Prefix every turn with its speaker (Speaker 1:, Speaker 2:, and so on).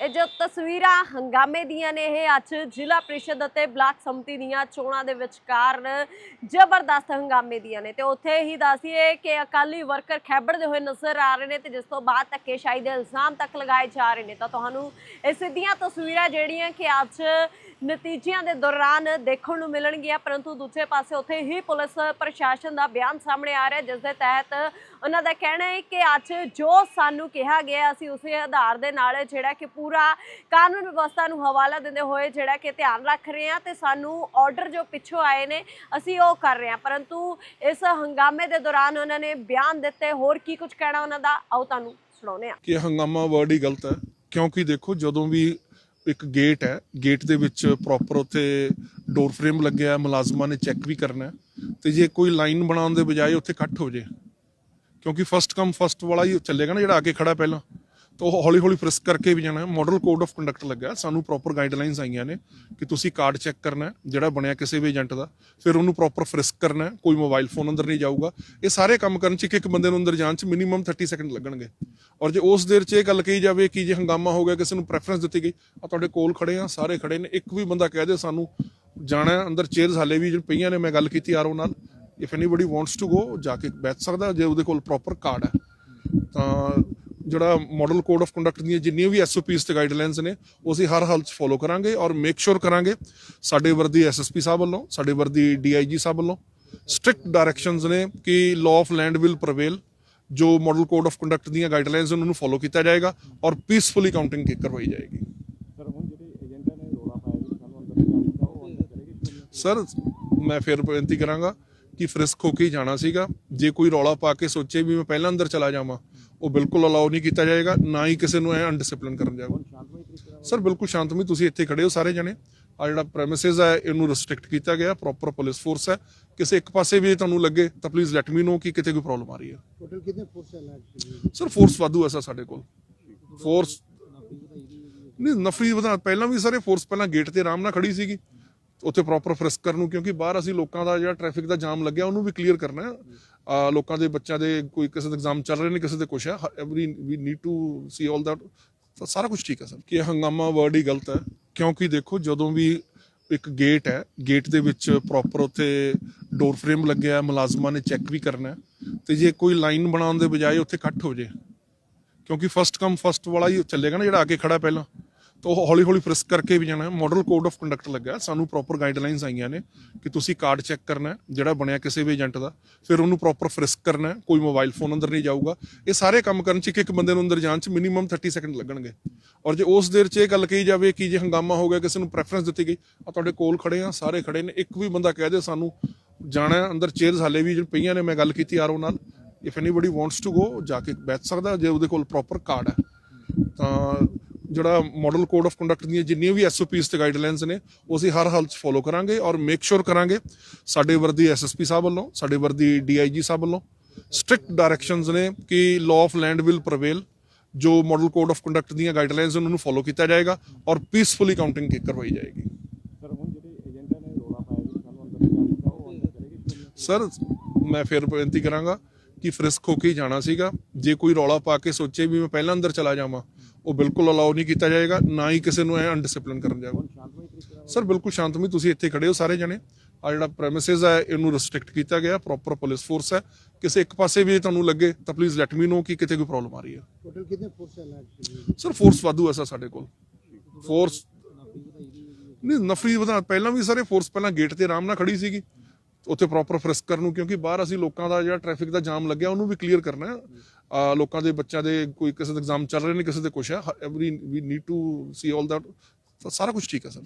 Speaker 1: ਇਹ ਜੋ ਤਸਵੀਰਾਂ ਹੰਗਾਮੇ ਦੀਆਂ ਨੇ ਇਹ ਅੱਜ ਜ਼ਿਲ੍ਹਾ ਪ੍ਰੀਸ਼ਦ ਅਤੇ ਬਲਾਕ ਸੰਮਤੀ ਦੀਆਂ ਚੋਣਾਂ ਦੇ ਵਿਚਕਾਰ ਜ਼ਬਰਦਸਤ ਹੰਗਾਮੇ ਦੀਆਂ ਨੇ ਤੇ ਉੱਥੇ ਹੀ ਦੱਸੀਏ ਕਿ ਅਕਾਲੀ ਵਰਕਰ ਖੈਬੜਦੇ ਹੋਏ ਨਜ਼ਰ ਆ ਰਹੇ ਨੇ ਤੇ ਜਿਸ ਤੋਂ ਬਾਅਦ ਧੱਕੇਸ਼ਾਹੀ ਦੇ ਇਲਜ਼ਾਮ ਤੱਕ ਲਗਾਏ ਜਾ ਰਹੇ ਨੇ ਤਾਂ ਤੁਹਾਨੂੰ ਇਹ ਸਿੱਧੀਆਂ ਤਸਵੀਰਾਂ ਜਿਹੜੀਆਂ ਕਿ ਅੱਜ ਨਤੀਜਿਆਂ ਦੇ ਦੌਰਾਨ ਦੇਖਣ ਨੂੰ ਮਿਲਣਗੀਆਂ, ਪਰੰਤੂ ਦੂਜੇ ਪਾਸੇ ਉੱਥੇ ਹੀ ਪੁਲਿਸ ਪ੍ਰਸ਼ਾਸਨ ਦਾ ਬਿਆਨ ਸਾਹਮਣੇ ਆ ਰਿਹਾ ਜਿਸ ਦੇ ਤਹਿਤ ਉਹਨਾਂ ਦਾ ਕਹਿਣਾ ਹੈ ਕਿ ਅੱਜ ਜੋ ਸਾਨੂੰ ਕਿਹਾ ਗਿਆ, ਅਸੀਂ ਉਸੇ ਆਧਾਰ ਦੇ ਨਾਲ ਜਿਹੜਾ ਕਿ ਪੂਰਾ ਕਾਨੂੰਨ ਵਿਵਸਥਾ ਨੂੰ ਹਵਾਲਾ ਦਿੰਦੇ ਹੋਏ ਜਿਹੜਾ ਕਿ ਧਿਆਨ ਰੱਖ ਰਹੇ ਹਾਂ ਤੇ ਸਾਨੂੰ ਆਰਡਰ ਜੋ ਪਿੱਛੋਂ ਆਏ ਨੇ, ਅਸੀਂ ਉਹ ਕਰ ਰਹੇ ਹਾਂ। ਪਰੰਤੂ ਇਸ ਹੰਗਾਮੇ ਦੇ ਦੌਰਾਨ ਉਹਨਾਂ ਨੇ ਬਿਆਨ ਦਿੱਤੇ, ਹੋਰ ਕੀ ਕੁਝ ਕਹਿਣਾ ਉਹਨਾਂ ਦਾ? ਆਓ ਤੁਹਾਨੂੰ ਸੁਣਾਉਂਦੇ ਹਾਂ।
Speaker 2: ਕਿ ਇਹ ਹੰਗਾਮਾ ਵਰਡ ਹੀ ਗਲਤ ਹੈ, ਕਿਉਂਕਿ ਦੇਖੋ ਜਦੋਂ ਵੀ ਇੱਕ ਗੇਟ ਹੈ। ਗੇਟ ਦੇ ਵਿੱਚ ਪ੍ਰੋਪਰ ਉੱਥੇ ਡੋਰ ਫਰੇਮ ਲੱਗਿਆ ਮੁਲਾਜ਼ਮਾਂ ਨੇ ਚੈੱਕ ਵੀ ਕਰਨਾ ਤੇ ਜੇ ਕੋਈ ਲਾਈਨ ਬਣਾਉਣ ਦੇ ਬਜਾਏ ਉੱਥੇ ਕੱਟ ਹੋ ਜੇ। ਕਿਉਂਕਿ ਫਸਟ ਕਮ ਫਸਟ ਵਾਲਾ ਹੀ ਚੱਲੇਗਾ ਨਾ ਜਿਹੜਾ ਆ ਕੇ ਖੜਾ ਪਹਿਲਾਂ। ਤਾਂ ਉਹ ਹੌਲੀ ਹੌਲੀ ਫ੍ਰਿਸਕ ਕਰਕੇ ਵੀ ਜਾਣਾ। ਹੈ ਮਾਡਲ ਕੋਡ ਆਫ ਕੰਡਕਟ ਲੱਗਾ। ਸਾਨੂੰ ਪ੍ਰੋਪਰ ਗਾਈਡਲਾਈਨਸ ਆਈਆਂ ਨੇ ਕਿ ਤੁਸੀਂ ਕਾਰਡ ਚੈੱਕ ਕਰਨਾ, ਜਿਹੜਾ ਬਣਿਆ ਕਿਸੇ ਵੀ ਏਜੰਟ ਦਾ। ਫਿਰ ਉਹਨੂੰ ਪ੍ਰੋਪਰ ਫ੍ਰਿਸਕ ਕਰਨਾ। ਕੋਈ ਮੋਬਾਈਲ ਫੋਨ ਅੰਦਰ ਨਹੀਂ ਜਾਊਗਾ। ਇਹ ਸਾਰੇ ਕੰਮ ਕਰਨ ਚ ਇੱਕ ਇੱਕ ਬੰਦੇ ਨੂੰ ਅੰਦਰ ਜਾਣ ਚ ਮਿਨੀਮਮ 30 ਸੈਕਿੰਡ ਲੱਗਣਗੇ। ਔਰ ਜੇ ਉਸ ਦੇਰ ਚ ਇਹ ਗੱਲ ਕਹੀ ਜਾਵੇ ਕਿ ਜੇ ਹੰਗਾਮਾ ਹੋ ਗਿਆ, ਕਿਸੇ ਨੂੰ ਪ੍ਰੈਫਰੈਂਸ ਦਿੱਤੀ ਗਈ ਆ ਤੁਹਾਡੇ ਕੋਲ ਖੜੇ ਆ, ਸਾਰੇ ਖੜੇ ਨੇ। ਇੱਕ ਵੀ ਬੰਦਾ ਕਹਿ ਦੇ ਸਾਨੂੰ, ਜਾਣਾ ਅੰਦਰ ਚੇਅਰਸ ਹਾਲੇ ਵੀ ਪਈਆਂ ਨੇ, ਮੈਂ ਗੱਲ ਕੀਤੀ ਆਰਓ ਨਾਲ। If anybody wants to go ਜਾ ਕੇ ਬੈਠ ਸਕਦਾ, ਜੇ ਉਹਦੇ ਕੋਲ ਪ੍ਰੋਪਰ ਕਾਰਡ ਹੈ। ਤਾਂ ਜਿਹੜਾ ਮਾਡਲ ਕੋਡ ਆਫ ਕੰਡਕਟ ਦੀਆਂ ਜਿੰਨੀਆਂ ਵੀ ਐਸਓਪੀਸ ਤੇ ਗਾਈਡਲਾਈਨਸ ਨੇ ਉਹ ਅਸੀਂ ਹਰ ਹਾਲ ਚ ਫੋਲੋ ਕਰਾਂਗੇ ਔਰ ਮੇਕ ਸ਼ੋਰ ਕਰਾਂਗੇ ਸਾਡੇ ਵਰਦੀ ਐਸਐਸਪੀ ਸਾਹਿਬ ਵੱਲੋਂ ਸਾਡੇ ਵਰਦੀ ਡੀਆਈਜੀ ਸਾਹਿਬ ਵੱਲੋਂ ਸਟ੍ਰਿਕਟ ਡਾਇਰੈਕਸ਼ਨਸ ਨੇ ਕਿ law of land will prevail ਜੋ ਮਾਡਲ ਕੋਡ ਆਫ ਕੰਡਕਟ ਦੀਆਂ ਗਾਈਡਲਾਈਨਸ ਉਹਨਾਂ ਨੂੰ ਫੋਲੋ ਕੀਤਾ ਜਾਏਗਾ ਔਰ ਪੀਸਫੁਲੀ ਕਾਊਂਟਿੰਗ ਕਰਵਾਈ ਜਾਏਗੀ।
Speaker 3: ਸਰ
Speaker 2: ਮੈਂ ਫਿਰ ਬੇਨਤੀ ਕਰਾਂਗਾ ਕਿ ਫ੍ਰਿਸਕ ਹੋ ਕੇ ਹੀ ਜਾਣਾ ਸੀਗਾ। ਜੇ ਕੋਈ ਰੌਲਾ ਪਾ ਕੇ ਸੋਚੇ ਵੀ ਮੈਂ ਪਹਿਲਾਂ ਅੰਦਰ ਚਲਾ ਜਾਵਾਂ ਉਹ ਬਿਲਕੁਲ ਅਲਾਉ ਨਹੀਂ ਕੀਤਾ ਜਾਏਗਾ ਨਾ ਹੀ ਕਿਸੇ ਨੂੰ ਐ ਅਨਡਿਸਪਲਿਨ ਕਰਨ
Speaker 3: ਨਾਲ
Speaker 2: ਸਰ ਬਿਲਕੁਲ ਸ਼ਾਂਤਮਈ ਤੁਸੀਂ ਇੱਥੇ ਖੜੇ ਹੋ ਸਾਰੇ ਜਣੇ। ਆ ਜਿਹੜਾ ਪ੍ਰੈਮਿਸਿਸ ਹੈ ਇਹਨੂੰ ਰੈਸਟ੍ਰਿਕਟ ਕੀਤਾ ਗਿਆ ਪ੍ਰੋਪਰ ਪੁਲਿਸ ਫੋਰਸ ਹੈ। ਕਿਸੇ ਇੱਕ ਪਾਸੇ ਵੀ ਤੁਹਾਨੂੰ ਲੱਗੇ ਤਾਂ ਪਲੀਜ਼ ਲੈਟ ਮੀ ਨੋ ਕਿ ਕਿਤੇ ਕੋਈ ਪ੍ਰੋਬਲਮ ਆ ਰਹੀ ਹੈ।
Speaker 3: ਟੋਟਲ ਕਿੰਨੇ ਫੋਰਸ ਹੈ
Speaker 2: ਸਰ ਫੋਰਸ ਵਾਧੂ ਸਰ ਸਾਡੇ ਕੋਲ। ਫੋਰਸ ਨਹੀਂ ਨਫਰੀ ਵਧਾ ਪਹਿਲਾਂ ਵੀ ਸਾਰੇ ਫੋਰਸ ਪਹਿਲਾਂ ਗੇਟ ਤੇ ਆਰਾਮ ਨਾਲ ਖੜੀ ਸੀਗੀ। ਉੱਥੇ ਪ੍ਰੋਪਰ ਫ੍ਰਿਸਕ ਕਰਨ ਨੂੰ ਕਿਉਂਕਿ ਬਾਹਰ ਅਸੀਂ ਲੋਕਾਂ ਦਾ ਜਿਹੜਾ ਟ੍ਰੈਫਿਕ ਦਾ ਜਾਮ ਲੱਗਿਆ ਉਹਨੂੰ ਵੀ ਕਲੀਅਰ ਕਰਨਾ ਹੈ। ਲੋਕਾਂ ਦੇ ਬੱਚਿਆਂ ਦੇ ਕੋਈ ਕਿਸੇ ਦੇ ਐਗਜ਼ਾਮ ਚੱਲ ਰਹੇ ਨੇ ਕਿਸੇ ਦੇ ਕੁਛ ਹੈ। Every we need to see all that ਸਾਰਾ ਕੁਝ ਠੀਕ ਹੈ ਸਰ। ਕਿ ਇਹ ਹੰਗਾਮਾ ਵਰਡ ਹੀ ਗਲਤ ਹੈ। ਕਿਉਂਕਿ ਦੇਖੋ, ਜਦੋਂ ਵੀ ਇੱਕ ਗੇਟ ਹੈ ਗੇਟ ਦੇ ਵਿੱਚ ਪ੍ਰੋਪਰ ਉੱਥੇ ਡੋਰ ਫਰੇਮ ਲੱਗਿਆ ਮੁਲਾਜ਼ਮਾਂ ਨੇ ਚੈੱਕ ਵੀ ਕਰਨਾ ਹੈ। ਤੇ ਜੇ ਕੋਈ ਲਾਈਨ ਬਣਾਉਣ ਦੇ ਬਜਾਏ ਉੱਥੇ ਕੱਟ ਹੋ ਜੇ। ਕਿਉਂਕਿ ਫਸਟ ਕਮ ਫਸਟ ਵਾਲਾ ਹੀ ਚੱਲੇਗਾ ਨਾ ਜਿਹੜਾ ਆ ਕੇ ਖੜਾ ਪਹਿਲਾਂ। ਤਾਂ ਉਹ ਹੌਲੀ ਹੌਲੀ ਫ੍ਰਿਸਕ ਕਰਕੇ ਵੀ ਜਾਣਾ। ਹੈ ਮਾਡਲ ਕੋਡ ਆਫ ਕੰਡਕਟ ਲੱਗਾ ਸਾਨੂੰ ਪ੍ਰੋਪਰ ਗਾਈਡਲਾਈਨਸ ਆਈਆਂ ਨੇ ਕਿ ਤੁਸੀਂ ਕਾਰਡ ਚੈੱਕ ਕਰਨਾ ਜਿਹੜਾ ਬਣਿਆ ਕਿਸੇ ਵੀ ਏਜੰਟ ਦਾ। ਫਿਰ ਉਹਨੂੰ ਪ੍ਰੋਪਰ ਫ੍ਰਿਸਕ ਕਰਨਾ ਕੋਈ ਮੋਬਾਈਲ ਫੋਨ ਅੰਦਰ ਨਹੀਂ ਜਾਊਗਾ। ਇਹ ਸਾਰੇ ਕੰਮ ਕਰਨ ਚ ਇੱਕ ਇੱਕ ਬੰਦੇ ਨੂੰ ਅੰਦਰ ਜਾਣ ਚ ਮਿਨੀਮਮ 30 ਸੈਕਿੰਡ ਲੱਗਣਗੇ। ਔਰ ਜੇ ਉਸ ਦੇਰ ਚ ਇਹ ਗੱਲ ਕਹੀ ਜਾਵੇ ਕਿ ਜੇ ਹੰਗਾਮਾ ਹੋ ਗਿਆ, ਕਿਸੇ ਨੂੰ ਪ੍ਰੈਫਰੈਂਸ ਦਿੱਤੀ ਗਈ ਆ ਤੁਹਾਡੇ ਕੋਲ ਖੜੇ ਆ, ਸਾਰੇ ਖੜੇ ਨੇ। ਇੱਕ ਵੀ ਬੰਦਾ ਕਹਿ ਦੇ ਸਾਨੂੰ ਜਾਣਾ ਅੰਦਰ ਚੇਅਰਸ ਹਾਲੇ ਵੀ ਜਿਹੜੀ ਪਈਆਂ ਨੇ, ਮੈਂ ਗੱਲ ਕੀਤੀ ਆਰਓ ਨਾਲ। If anybody wants to go ਜਾ ਕੇ ਬੈਠ ਸਕਦਾ, ਜੇ ਉਹਦੇ ਕੋਲ ਪ੍ਰੋਪਰ ਕਾਰਡ ਹੈ। ਤਾਂ ਜਿਹੜਾ ਮਾਡਲ ਕੋਡ ਆਫ ਕੰਡਕਟ ਦੀਆਂ ਜਿੰਨੀਆਂ ਵੀ ਐਸਓਪੀਸ ਤੇ ਗਾਈਡਲਾਈਨਸ ਨੇ ਉਹ ਅਸੀਂ ਹਰ ਹਾਲ ਚ ਫੋਲੋ ਕਰਾਂਗੇ ਔਰ ਮੇਕ ਸ਼ੋਰ ਕਰਾਂਗੇ। ਸਾਡੇ ਵਰਦੀ ਐਸਐਸਪੀ ਸਾਹਿਬ ਵੱਲੋਂ ਸਾਡੇ ਵਰਦੀ ਡੀਆਈਜੀ ਸਾਹਿਬ ਵੱਲੋਂ ਸਟ੍ਰਿਕਟ ਡਾਇਰੈਕਸ਼ਨਸ ਨੇ ਕਿ law of land will prevail ਜੋ ਮਾਡਲ ਕੋਡ ਆਫ ਕੰਡਕਟ ਦੀਆਂ ਗਾਈਡਲਾਈਨਸ ਉਹਨਾਂ ਨੂੰ ਫੋਲੋ ਕੀਤਾ ਜਾਏਗਾ ਔਰ ਪੀਸਫੁਲੀ ਕਾਊਂਟਿੰਗ ਕਰਵਾਈ ਜਾਏਗੀ।
Speaker 3: ਸਰ
Speaker 2: ਮੈਂ ਫਿਰ ਬੇਨਤੀ ਕਰਾਂਗਾ ਕਿ ਫ੍ਰਿਸਕ ਹੋ ਕੇ ਹੀ ਜਾਣਾ ਸੀਗਾ। ਜੇ ਕੋਈ ਰੌਲਾ ਪਾ ਕੇ ਸੋਚੇ ਵੀ ਮੈਂ ਪਹਿਲਾਂ ਅੰਦਰ ਚਲਾ ਜਾਵਾਂ ਉਹ ਬਿਲਕੁਲ ਅਲਾਉ ਨਹੀਂ ਕੀਤਾ ਜਾਏਗਾ ਨਾ ਹੀ ਕਿਸੇ ਨੂੰ ਐ ਅਨਡਿਸਪਲਿਨ ਕਰਨ
Speaker 3: ਨਾਲ
Speaker 2: ਸਰ ਬਿਲਕੁਲ ਸ਼ਾਂਤਮਈ ਤੁਸੀਂ ਇੱਥੇ ਖੜੇ ਹੋ ਸਾਰੇ ਜਣੇ। ਆ ਜਿਹੜਾ ਪ੍ਰੈਮਿਸਿਸ ਹੈ ਇਹਨੂੰ ਰੈਸਟ੍ਰਿਕਟ ਕੀਤਾ ਗਿਆ ਪ੍ਰੋਪਰ ਪੁਲਿਸ ਫੋਰਸ ਹੈ। ਕਿਸੇ ਇੱਕ ਪਾਸੇ ਵੀ ਤੁਹਾਨੂੰ ਲੱਗੇ ਤਾਂ ਪਲੀਜ਼ ਲੈਟ ਮੀ ਨੋ ਕਿ ਕਿਤੇ ਕੋਈ ਪ੍ਰੋਬਲਮ ਆ ਰਹੀ ਹੈ।
Speaker 3: ਟੋਟਲ ਕਿੰਨੇ ਫੋਰਸ ਹੈ ਐਕਚੁਅਲੀ
Speaker 2: ਸਰ ਫੋਰਸ ਵਾਧੂ ਸਰ ਸਾਡੇ ਕੋਲ। ਫੋਰਸ ਨਹੀਂ ਨਫਰੀ ਵਧਾ ਪਹਿਲਾਂ ਵੀ ਸਾਰੇ ਫੋਰਸ ਪਹਿਲਾਂ ਗੇਟ ਤੇ ਆਰਾਮ ਨਾਲ ਖੜੀ ਸੀਗੀ। ਉੱਥੇ ਪ੍ਰੋਪਰ ਫ੍ਰਿਸਕ ਕਰਨ ਨੂੰ, ਕਿਉਂਕਿ ਬਾਹਰ ਅਸੀਂ ਲੋਕਾਂ ਦਾ ਜਿਹੜਾ ਟ੍ਰੈਫਿਕ ਦਾ ਜਾਮ ਲੱਗਿਆ, ਉਹਨੂੰ ਵੀ ਕਲੀਅਰ ਕਰਨਾ ਹੈ। ਲੋਕਾਂ ਦੇ ਬੱਚਿਆਂ ਦੇ ਕੋਈ ਕਿਸੇ ਦੇ ਐਗਜ਼ਾਮ ਚੱਲ ਰਹੇ ਨੇ, ਕਿਸੇ ਦੇ ਕੁਛ ਹੈ। Every we need to see all that ਸਾਰਾ ਕੁਝ ਠੀਕ ਹੈ ਸਰ